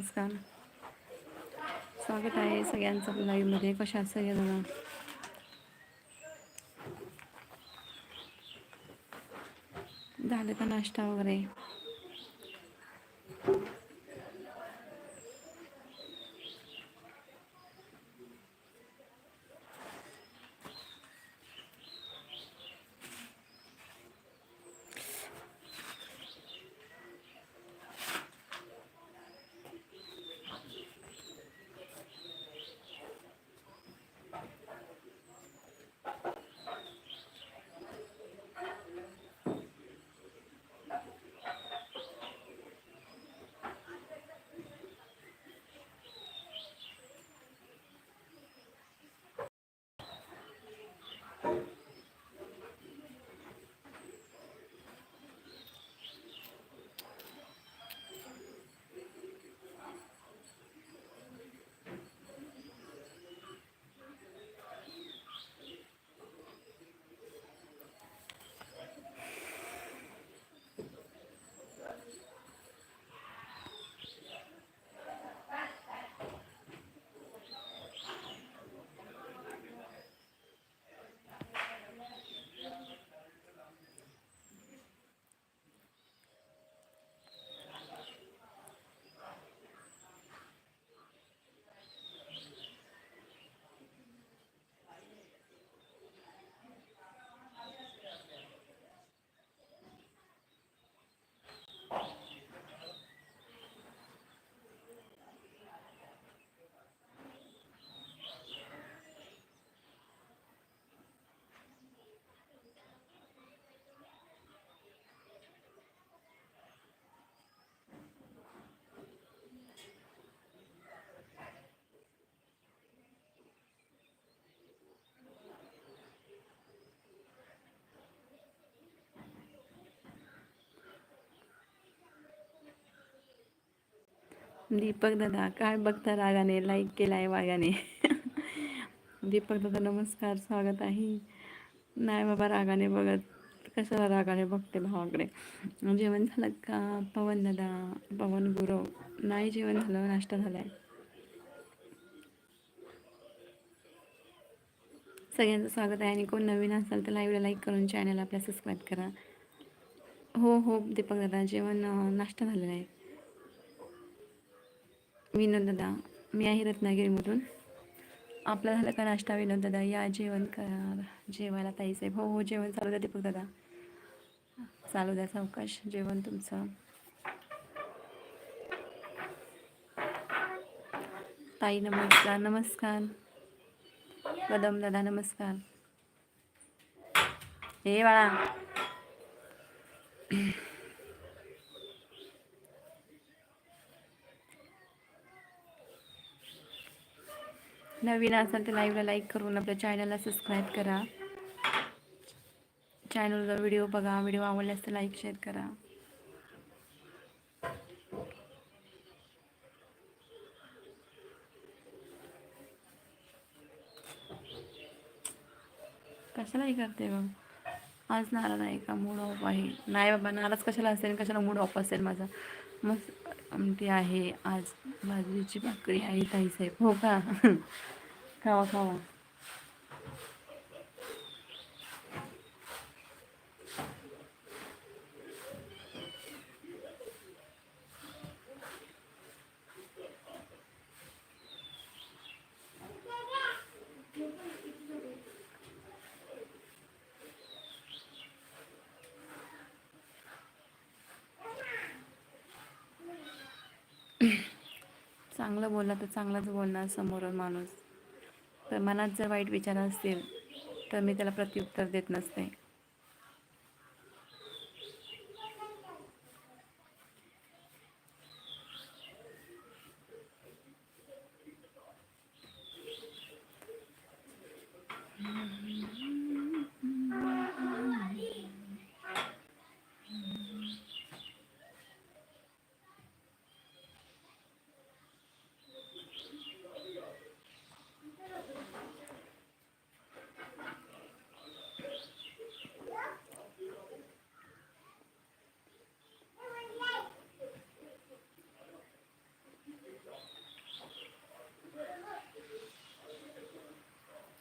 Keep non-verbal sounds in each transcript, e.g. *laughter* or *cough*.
नमस्कार. स्वागत आहे सगळ्यांचं लाईव्हमध्ये. कशा सगळेजण? झालं का नाश्ता वगैरे? दीपक दादा काय बघता रागाने? लाईक केलाय वागाने. दीपक दादा नमस्कार स्वागत आहे. नाही बाबा रागाने बघत. कशाला रागाने बघते भावाकडे? जेवण झालं का? पवन दादा पवन गुरव नाही जेवण झालं नाश्ता झालाय. सगळ्यांचं स्वागत आहे आणि कोण नवीन असाल तर लाईव्हला लाईक करून चॅनल आपल्या सबस्क्राईब करा. हो हो दीपक दादा जेवण नाश्ता झालेला आहे. विनोद दादा मी आहे रत्नागिरीमधून. आपला झालं का नाश्ता विनोद दादा या जेवण करा. जेवायला ताईसाहेब हो हो जेवण चालू द्या दीपक दादा. चालू द्या सावकाश. जेवण तुमचं. ताई नमस्कार. नमस्कार. कदम दादा नमस्कार. हे बाळा. नवीन असाल तर लाईव्हला लाईक करून आपल्या चॅनलला सबस्क्राईब करा. चॅनलचा व्हिडिओ बघा व्हिडिओ आवडल्यास तर लाईक शेअर करा. कशालाही करते बघ आज नाराज आहे का? मूड ऑफ आहे. नाही बाबा नाराज कशाला असेल कशाला मूड ऑफ असेल माझा? मस्त आमटी आहे आज बाजरीची भाकरी आहे ताईसाहेब. हो का? खावा खावा चांगलं बोलला तर चांगलंच बोलणार समोर माणूस. तर मनात जर वाईट विचार असतील तर मी त्याला प्रत्युत्तर देत नसते.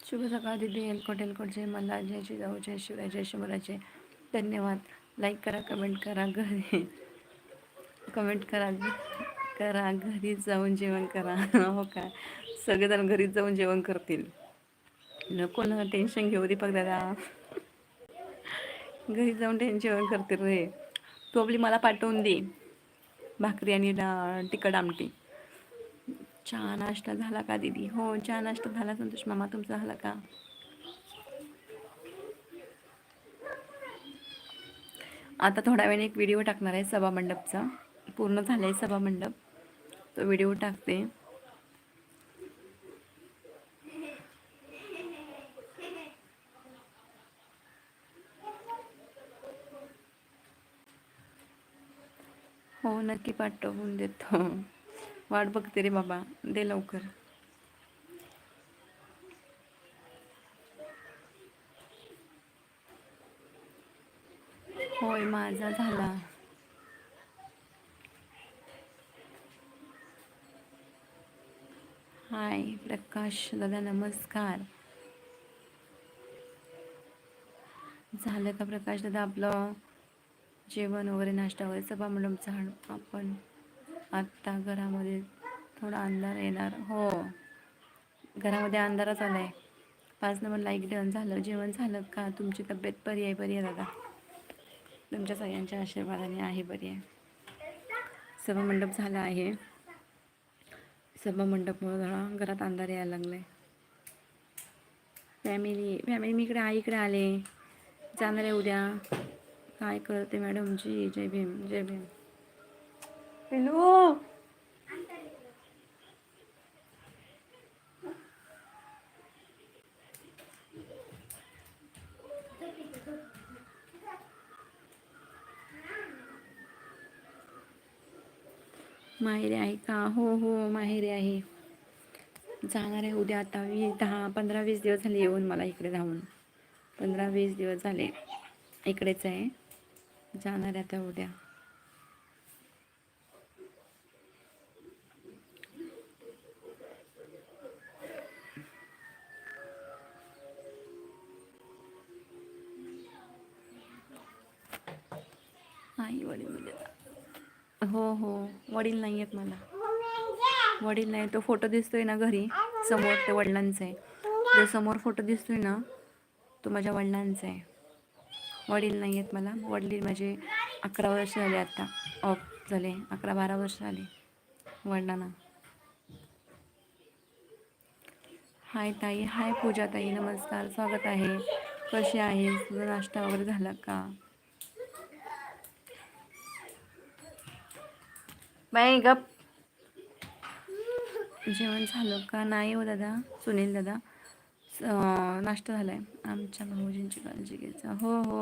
शुभ सकाळ दिदी एलकोट एलकोट जय मला जय जिजाऊ जय शिवराय जय शिवराजे धन्यवाद. लाईक करा कमेंट करा घरी. कमेंट करा करा घरी जाऊन जेवण करा. हो काय सगळेजण घरीच जाऊन जेवण करतील. नको ना टेन्शन घेऊ दीपक दादा घरी जाऊन टेन्शन जेवण करतील रे. तू आपली मला पाठवून दे. भाकरी आणि डा- तिखट आमटी. चहा नाश्ता झाला का दीदी? हो चहा नाश्ता झाला. संतोष मामा तुमचा झाला का? आता थोड्या वेळाने एक व्हिडिओ टाकणार आहे सभा मंडपचा. पूर्ण झाला आहे सभा मंडप. तो व्हिडिओ टाकते. हो नक्की पाठवून देतो. वाट बघते रे बाबा. दे लवकर. होय माझा झाला. हाय प्रकाश दादा नमस्कार. झालं का प्रकाश दादा आपलं? जेवण वगैरे नाश्ता वगैरे सभा मॅडम झाड आपण आत्ता घरामध्ये थोडा अंधार येणार. हो. घरामध्ये अंधारच आला आहे पाच नंबर लाईक डन झालं. जेवण झालं का? तुमची तब्येत बरी आहे? बरी आहे दादा? तुमच्या सगळ्यांच्या आशीर्वादाने आहे बरी आहे. सभामंडप झाला आहे. सभा जरा घरात अंधार यायला लागलाय. फॅमिली फॅमिली मी इकडे आईकडे आले. जाणार आहे उद्या. काय करते मॅडमची जय भीम जय भीम. पिलू माहेरी आहे का? हो हो माहेरी आहे. जाणार आहे उद्या आता वीस दहा पंधरा वीस दिवस झाले येऊन मला इकडे धावून. पंधरा वीस दिवस झाले. इकडेच आहे. जाणार आहे आता उद्या. आई वडील म्हणजे हो हो. वडील नाही आहेत मला. वडील नाही तो फोटो दिसतोय ना घरी समोर ते वडिलांचा. आहे जो समोर फोटो दिसतोय ना तो माझ्या वडिलांचा. आहे वडील नाही आहेत मला. वडील माझे अकरा वर्ष झाले आत्ता ऑफ झाले. अकरा बारा वर्ष झाले. वडिलांना. हाय ताई. हाय पूजा ताई. नमस्कार. स्वागत आहे. कशी आहे तुझा नाश्ता वगैरे झाला का? बाई गप. जेवण झालं का? नाही हो दादा. सुनील दादा. नाश्ता झालाय. आमच्या भाऊजींची काळजी घ्यायचा. हो हो.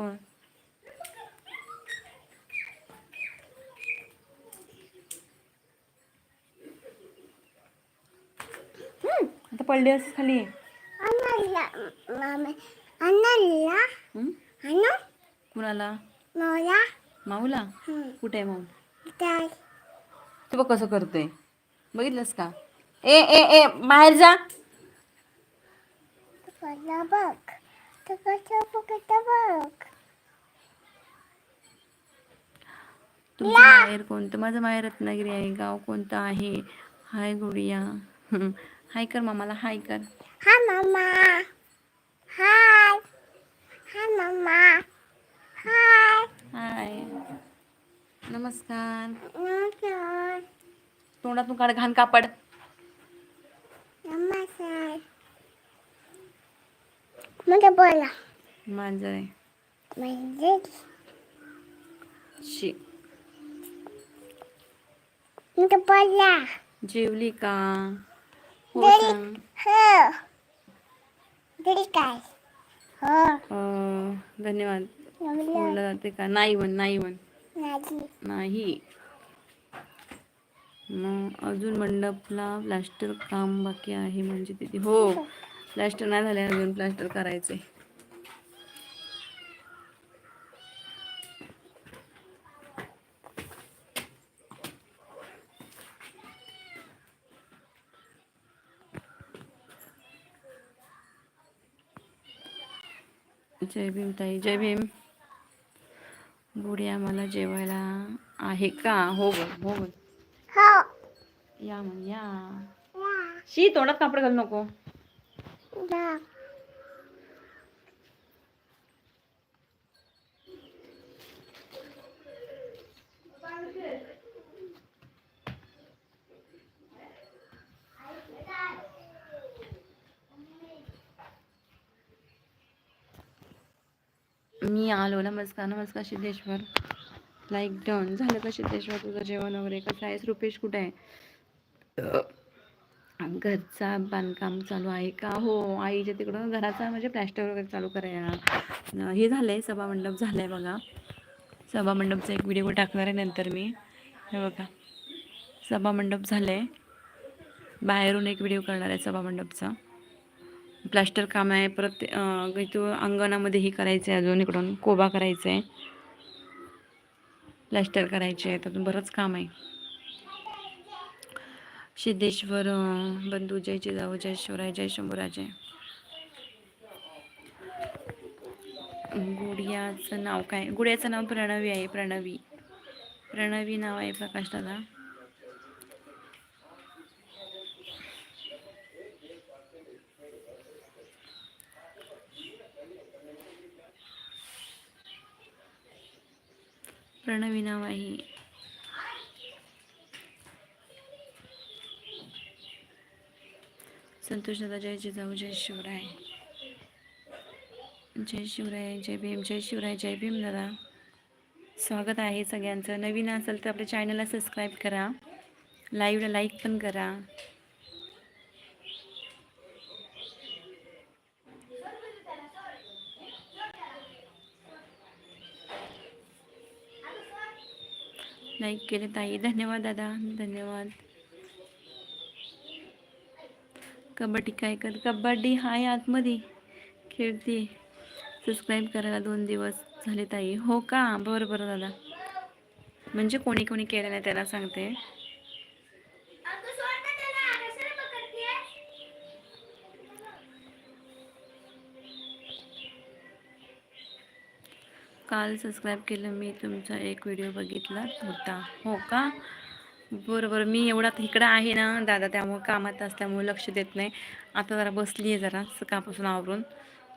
हम्म, आता पडली असं खाली? कुणाला? माऊला? कुठे आहे माऊ? तू बघ कसं करतोय बघितलंस का ए ए ए बाहेर जा. तुमचं माहेर कोणतं माझं माहेर रत्नागिरी आहे गाव कोणतं आहे हाय गुडिया हम्म. *laughs* हाय कर मामाला हाय कर Hi, mama. Hi. Hi, mama. Hi. हाय नमस्कार Namaskar. तोंडातून काढ घाण कापड. म्हणजे बोला. मांजर जेवली का? हो धन्यवाद. नाही म्हण नाही म्हण. नाही. मग अजून मंडपला प्लास्टर काम बाकी आहे म्हणजे तिथे. हो प्लास्टर नाही झाले अजून प्लास्टर करायचे. जय भीम ताई जय भीम. बुढी आम्हाला जेवायला आहे का? हो ग हो ग हो. या मग या शी तोंडात कापड घालू नको. मी आलो. नमस्कार नमस्कार सिद्धेश्वर. लाईक डन झालं का सिद्धेश्वर तुझं जेवण वगैरे? कसं आहेस रुपेश कुठे आहे? घरचा बांधकाम चालू आहे का? हो आईच्या तिकडं घराचा म्हणजे प्लॅस्टर वगैरे चालू करायला. हे झालं आहे सभामंडप झालं आहे बघा सभामंडपचा एक व्हिडिओ टाकणार आहे नंतर मी. हे बघा. सभामंडप झालं आहे बाहेरून एक व्हिडिओ करणार आहे सभामंडपचा प्लास्टर काम आहे. परत इथं अंगणामध्ये ही करायचं आहे अजून इकडून कोबा करायचा आहे प्लॅस्टर करायचे आहे अजून बरंच काम आहे. सिद्धेश्वर बंधू जय जिजाऊ जय शिवराय जय शंभूराजे. गुडियाचं नाव काय? गुडियाचं नाव प्रणवी आहे प्रणवी. प्रणवी नाव आहे प्रकाश दादा. प्रणवी नाव आहे. संतोष दादा जय जिजाऊ जय शिवराय जय शिवराय जय भीम जय शिवराय जय भीम दादा स्वागत आहे सगळ्यांचं. नवीन असेल तर आपल्या चॅनलला सबस्क्राईब करा. लाईव्हला लाईक पण करा. लाईक केले ताई. धन्यवाद दादा. धन्यवाद. कबड्डी काय कर कबड्डी हाय आतमध्ये. खेळते. सबस्क्राईब करायला दोन दिवस झाले ताई. हो का? बरं बरं दादा. म्हणजे कोणी कोणी केलं नाही त्याला सांगते. काल सबस्क्राईब केलं मी तुमचा एक व्हिडिओ बघितला होता. हो का? बरं बरं मी एवढा इकडं आहे ना दादा त्यामुळे कामात असल्यामुळे लक्ष देत नाही. आता जरा बसली आहे जरा सकाळपासून आवरून.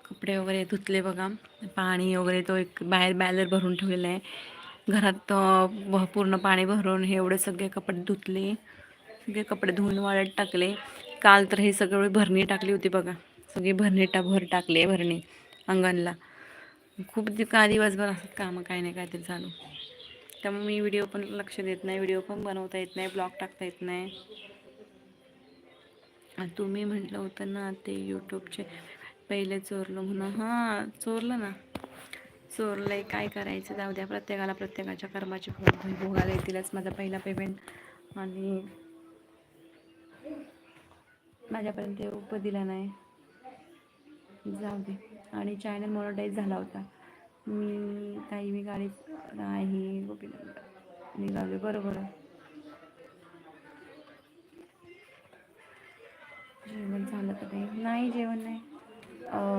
कपडे वगैरे धुतले बघा. पाणी वगैरे तो एक बाहेर बॅलर भरून ठेवलेला आहे. घरात पूर्ण पाणी भरून हे एवढे सगळे कपडे धुतले. सगळे कपडे धुवून वाळत टाकले. काल तर हे सगळे भरणी टाकली होती बघा. सगळी भरणी टा भर टाकली भरणी अंगणला. खूप का दिवसभर असतात कामं काय नाही काहीतरी चालू. त्यामुळे मी व्हिडिओ पण लक्ष देत नाही व्हिडिओ पण बनवता येत नाही ब्लॉग टाकता येत नाही. तुम्ही म्हटलं होतं ना ते यूट्यूबचे पहिले चोरलं म्हणून. हां चोरलं ना. चोरलंय काय करायचं? जाऊ द्या प्रत्येकाला प्रत्येकाच्या कर्माची भोगायला येतीलच. माझा पहिला पेमेंट आणि माझ्यापर्यंत ते दिला नाही. जाऊ दे. आणि चॅनल मॉनिटाईज झाला होता. मी काही मी गाडीत नाही गोपीनंद निघाले बरोबर आहे. जेवण झालं का नाही? जेवण नाही.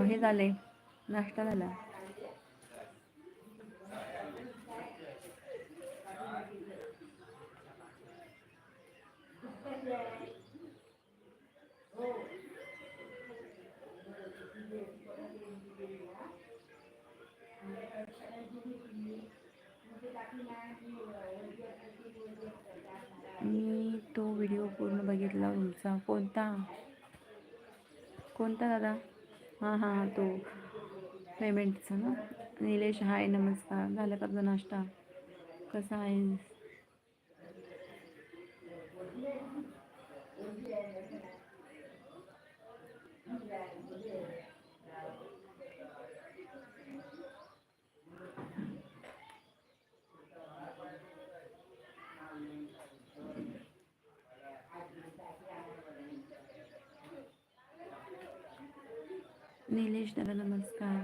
हे झाले नाश्ता झाला मी तो व्हिडिओ पूर्ण बघितला तुमचा कोणता? कोणता दादा? हां हां तो. पेमेंटचा ना? निलेश हाय नमस्कार. झालं का तुझा नाश्ता? कसा आहेस? निलेश दादा